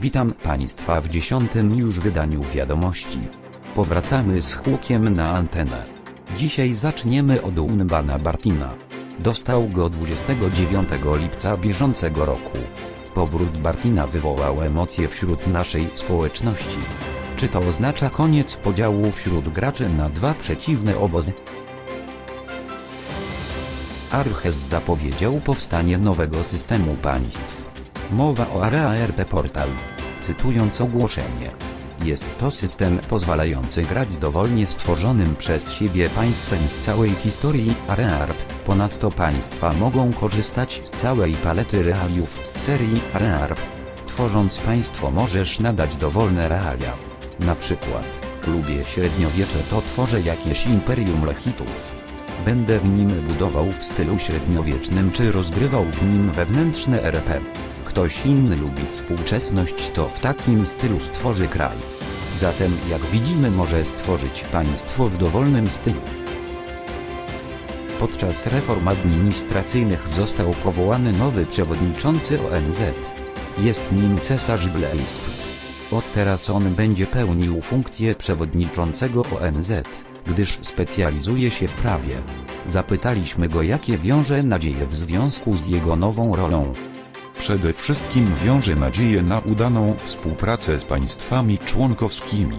Witam Państwa w dziesiątym już wydaniu wiadomości. Powracamy z hukiem na antenę. Dzisiaj zaczniemy od Unbana Bartina. Dostał go 29 lipca bieżącego roku. Powrót Bartina wywołał emocje wśród naszej społeczności. Czy to oznacza koniec podziału wśród graczy na dwa przeciwne obozy? Arches zapowiedział powstanie nowego systemu państw. Mowa o Area RP Portal. Cytując ogłoszenie. Jest to system pozwalający grać dowolnie stworzonym przez siebie państwem z całej historii AREARP. Ponadto państwa mogą korzystać z całej palety realiów z serii AREARP. Tworząc państwo możesz nadać dowolne realia. Na przykład, lubię średniowiecze to tworzę jakieś imperium lechitów. Będę w nim budował w stylu średniowiecznym czy rozgrywał w nim wewnętrzne RP. Ktoś inny lubi współczesność to w takim stylu stworzy kraj. Zatem jak widzimy może stworzyć państwo w dowolnym stylu. Podczas reform administracyjnych został powołany nowy przewodniczący ONZ. Jest nim cesarz Blaise. Od teraz on będzie pełnił funkcję przewodniczącego ONZ, gdyż specjalizuje się w prawie. Zapytaliśmy go jakie wiąże nadzieje w związku z jego nową rolą. Przede wszystkim wiąże nadzieję na udaną współpracę z państwami członkowskimi.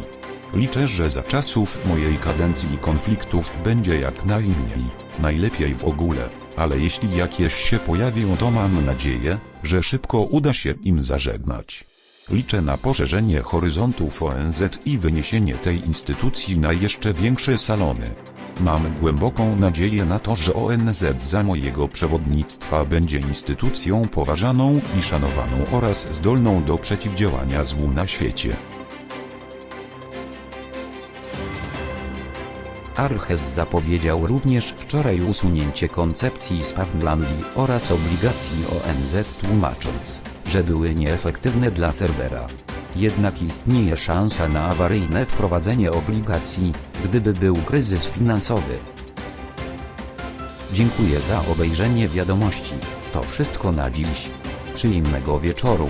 Liczę, że za czasów mojej kadencji konfliktów będzie jak najmniej, najlepiej w ogóle, ale jeśli jakieś się pojawią to mam nadzieję, że szybko uda się im zażegnać. Liczę na poszerzenie horyzontów ONZ i wyniesienie tej instytucji na jeszcze większe salony. Mam głęboką nadzieję na to, że ONZ za mojego przewodnictwa będzie instytucją poważaną i szanowaną oraz zdolną do przeciwdziałania złu na świecie. Arches zapowiedział również wczoraj usunięcie koncepcji z Pawlandii oraz obligacji ONZ tłumacząc, że były nieefektywne dla serwera. Jednak istnieje szansa na awaryjne wprowadzenie obligacji, gdyby był kryzys finansowy. Dziękuję za obejrzenie wiadomości. To wszystko na dziś. Przyjemnego wieczoru.